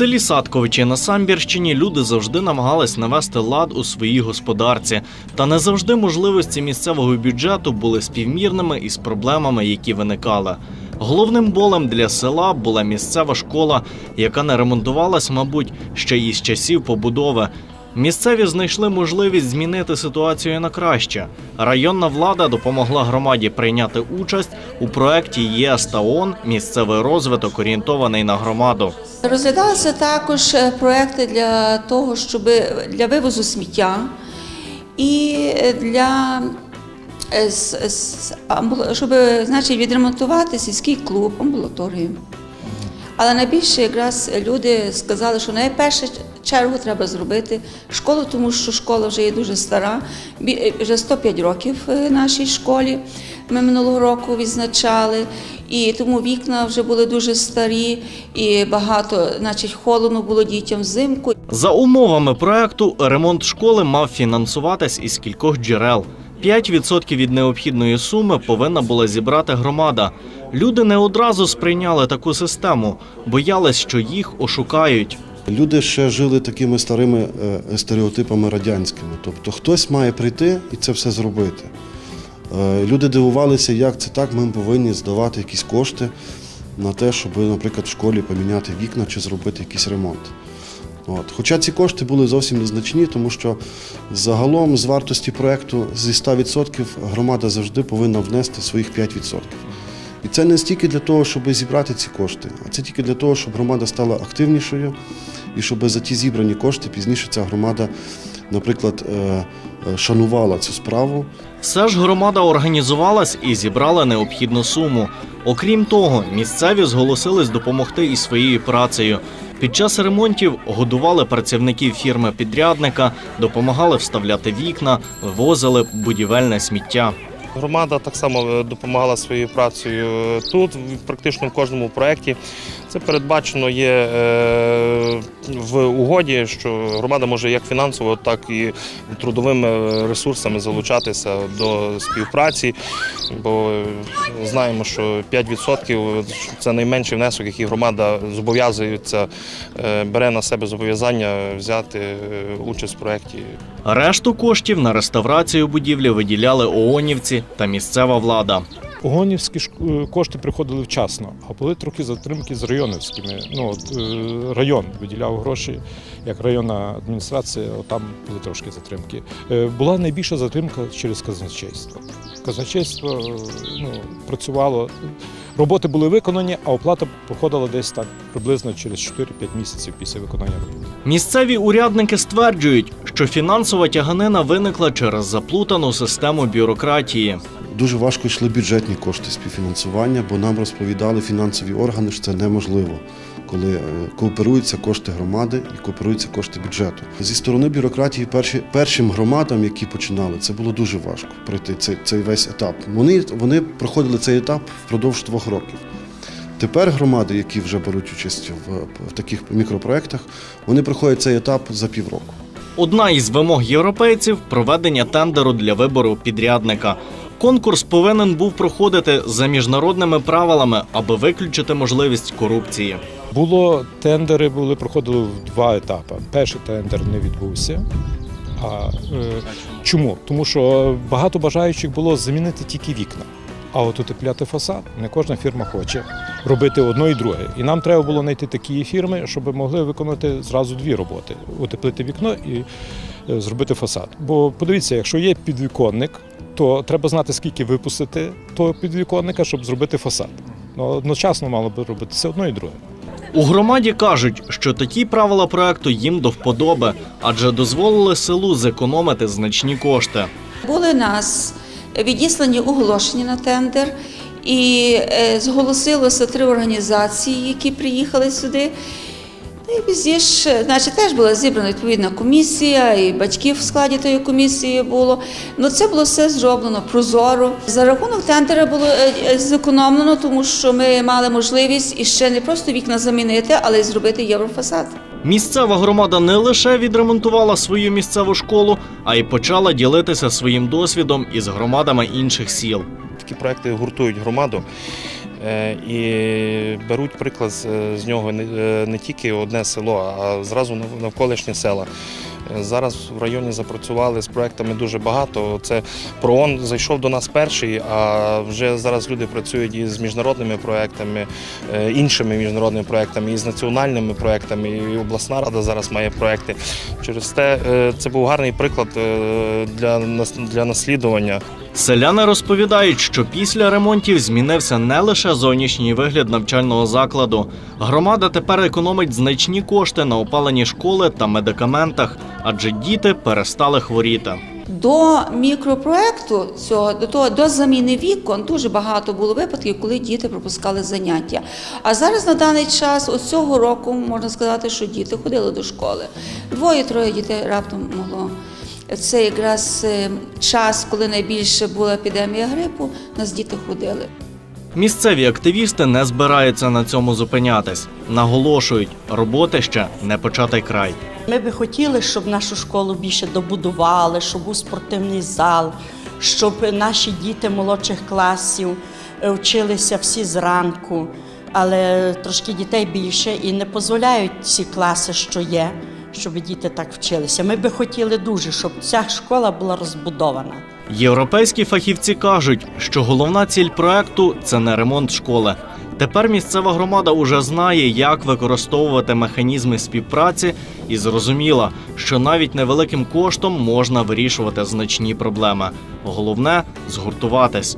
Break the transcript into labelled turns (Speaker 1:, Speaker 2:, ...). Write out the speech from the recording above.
Speaker 1: селі Садковичі на Самбірщині люди завжди намагались навести лад у своїй господарці, та не завжди можливості місцевого бюджету були співмірними із проблемами, які виникали. Головним болем для села була місцева школа, яка не ремонтувалась, мабуть, ще із часів побудови. Місцеві знайшли можливість змінити ситуацію на краще. Районна влада допомогла громаді прийняти участь у проєкті ЄС та ООН «Місцевий розвиток орієнтований на громаду.
Speaker 2: Розглядалися також е, проекти для того, щоб для вивозу сміття і для е, с- амбу- щоб значить, відремонтувати сільський клуб, амбулаторію. Але найбільше якраз люди сказали, що найперше чергу треба зробити школу, тому що школа вже є дуже стара, е, вже 105 років е, нашій школі. Ми минулого року відзначали, і тому вікна вже були дуже старі, і багато, значить, холодно було дітям взимку.
Speaker 1: За умовами проекту ремонт школи мав фінансуватись із кількох джерел. 5% від необхідної суми повинна була зібрати громада. Люди не одразу сприйняли таку систему, боялись, що їх ошукають.
Speaker 3: Люди ще жили такими старими е, стереотипами радянськими. Тобто хтось має прийти і це все зробити. Е, Люди дивувалися, як це так, ми повинні здавати якісь кошти на те, щоб, наприклад, в школі поміняти вікна чи зробити якийсь ремонт. От. Хоча ці кошти були зовсім незначні, тому що загалом з вартості проєкту зі 100% громада завжди повинна внести своїх 5%. І це не стільки для того, щоб зібрати ці кошти, а це тільки для того, щоб громада стала активнішою і щоб за ті зібрані кошти пізніше ця громада, наприклад, е, е, шанувала цю справу.
Speaker 1: Все ж громада організувалась і зібрала необхідну суму. Окрім того, місцеві зголосились допомогти і своєю працею. Під час ремонтів годували працівників фірми підрядника, допомагали вставляти вікна, вивозили будівельне сміття.
Speaker 4: Громада так само е, допомагала своєю працею тут, в- практично в кожному проєкті. Це передбачено є е, в угоді, що громада може як фінансово, так і трудовими ресурсами залучатися до співпраці, бо е, знаємо, що 5% це найменший внесок, який громада зобов'язується, е, бере на себе зобов'язання взяти е, участь в проєкті.
Speaker 1: Решту коштів на реставрацію будівлі виділяли ООНівці та місцева влада.
Speaker 5: Погонівські е, кошти приходили вчасно, а були трохи затримки з районівськими. Ну, от, е, район виділяв гроші, як районна адміністрація, от там були трошки затримки. Е, Була найбільша затримка через казначейство. Казначейство ну, працювало, роботи були виконані, а оплата походила десь так приблизно через 4-5 місяців після виконання робіт.
Speaker 1: Місцеві урядники стверджують, що фінансова тяганина виникла через заплутану систему бюрократії.
Speaker 3: Дуже важко йшли бюджетні кошти співфінансування, бо нам розповідали фінансові органи, що це неможливо, коли е, кооперуються кошти громади і кооперуються кошти бюджету. Зі сторони бюрократії перші, першим громадам, які починали, це було дуже важко пройти цей, цей весь етап. Вони, вони проходили цей етап впродовж двох років. Тепер громади, які вже беруть участь в, в таких мікропроєктах, вони проходять цей етап за півроку.
Speaker 1: Одна із вимог європейців проведення тендеру для вибору підрядника. Конкурс повинен був проходити за міжнародними правилами, аби виключити можливість корупції.
Speaker 5: Було тендери, були проходили в два етапи. Перший тендер не відбувся. А е, чому? Тому що багато бажаючих було замінити тільки вікна. А от утепляти фасад не кожна фірма хоче робити одно і друге. І нам треба було знайти такі фірми, щоб могли виконати зразу дві роботи: утеплити вікно і е, зробити фасад. Бо подивіться, якщо є підвіконник, то треба знати, скільки випустити того підвіконника, щоб зробити фасад. Ну, одночасно мало би робити це одно і друге.
Speaker 1: У громаді кажуть, що такі правила проекту їм до вподоби, адже дозволили селу зекономити значні кошти.
Speaker 2: Були нас відіслані оголошення на тендер, і е, зголосилося три організації, які приїхали сюди. Ну і пізніше, значить, теж була зібрана відповідна комісія, і батьків в складі тої комісії було. Ну це було все зроблено прозоро. За рахунок тендера було е, е, зекономлено, тому що ми мали можливість іще не просто вікна замінити, але й зробити єврофасад.
Speaker 1: Місцева громада не лише відремонтувала свою місцеву школу, а й почала ділитися своїм досвідом із громадами інших сіл.
Speaker 4: Такі проекти гуртують громаду. Е, І беруть приклад з- нього не, е, тільки одне село, а зразу навколишні села. Е, Зараз в районі запрацювали з проектами дуже багато. Це ПРООН зайшов до нас перший, а вже зараз люди працюють і з міжнародними проектами, іншими міжнародними проектами, і з національними проектами. І обласна рада зараз має проекти. Через те це був гарний приклад для наслідування.
Speaker 1: Селяни розповідають, що після ремонтів змінився не лише зовнішній вигляд навчального закладу. Громада тепер економить значні кошти на опалені школи та медикаментах, адже діти перестали хворіти.
Speaker 2: До мікропроекту цього до того до заміни вікон дуже багато було випадків, коли діти пропускали заняття. А зараз на даний час, от цього року, можна сказати, що діти ходили до школи. Двоє-троє дітей раптом могло. Це якраз е, час, коли найбільше була епідемія грипу, нас діти ходили.
Speaker 1: Місцеві активісти не збираються на цьому зупинятись. Наголошують, роботи ще не початий край.
Speaker 6: Ми би хотіли, щоб нашу школу більше добудували, щоб був спортивний зал, щоб наші діти молодших класів е, вчилися всі зранку, але трошки дітей більше і не дозволяють ці класи, що є, щоб діти так вчилися. Ми би хотіли дуже, щоб ця школа була розбудована.
Speaker 1: Європейські фахівці кажуть, що головна ціль проекту це не ремонт школи. Тепер місцева громада уже знає, як використовувати механізми співпраці, і зрозуміла, що навіть невеликим коштом можна вирішувати значні проблеми. Головне згуртуватись.